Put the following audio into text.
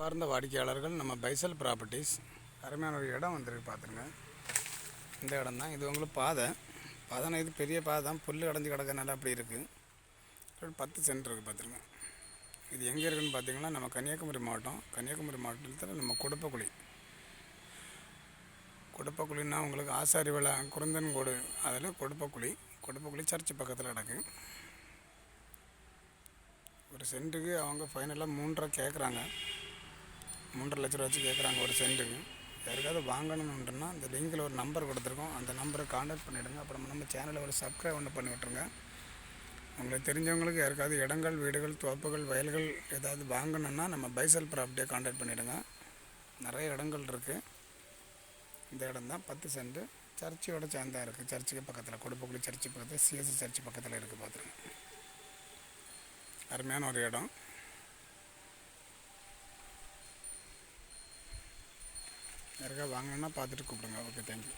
பார்ந்த வாடிக்கையாளர்கள் நம்ம பைசல் ப்ராப்பர்ட்டிஸ். அருமையான ஒரு இடம் வந்திருக்கு பார்த்துருங்க. இந்த இடம் தான் இது உங்களுக்கு பாதை. பாதைனா இது பெரிய பாதை தான். புல் அடைஞ்சு கிடக்கனால அப்படி இருக்குது பத்து சென்ட் இருக்குது பார்த்துருங்க. இது எங்கே இருக்குதுன்னு பார்த்தீங்கன்னா நம்ம கன்னியாகுமரி மாவட்டம். கன்னியாகுமரி மாவட்டத்தில் நம்ம குடப்பக்குழி. குடப்பக்குழின்னா உங்களுக்கு ஆசாரி விழா குருந்தன்கோடு அதில் குடப்பக்குழி. குடப்பக்குழி சர்ச்சு பக்கத்தில் கிடக்கு. ஒரு சென்ட்டுக்கு அவங்க ஃபைனலாக மூன்றரை கேட்குறாங்க மூன்றரை லட்ச ரூபா வச்சு கேட்குறாங்க ஒரு சென்ட்டுக்கு யாருக்காவது வாங்கணுன்னுட்டுனா அந்த லிங்கில் ஒரு நம்பர் கொடுத்துருக்கோம். அந்த நம்பரை காண்டாக்ட் பண்ணிவிடுங்க அப்புறம் நம்ம சேனலை ஒரு சப்ஸ்கிரைப் ஒன்று பண்ணி விட்ருங்க உங்களுக்கு தெரிஞ்சவங்களுக்கு யாருக்காவது இடங்கள் வீடுகள் தோப்புகள் வயல்கள் ஏதாவது வாங்கணுன்னா நம்ம பைசல் ப்ராப்பர்ட்டியை காண்டாக்ட் பண்ணிவிடுங்க நிறைய இடங்கள் இருக்குது இந்த இடம் தான் பத்து சென்ட்டு சர்ச்சையோட சேர்ந்தா இருக்குது சர்ச்சுக்கு பக்கத்தில் கொடுப்புக்குடி சர்ச்சு பக்கத்தில் சிஎஸ்சி சர்ச்சு பக்கத்தில் இருக்குது பார்த்துருங்க அருமையான ஒரு இடம். யாருக்கா வாங்கணுன்னா பார்த்துட்டு கூப்பிடுங்க. Okay thank you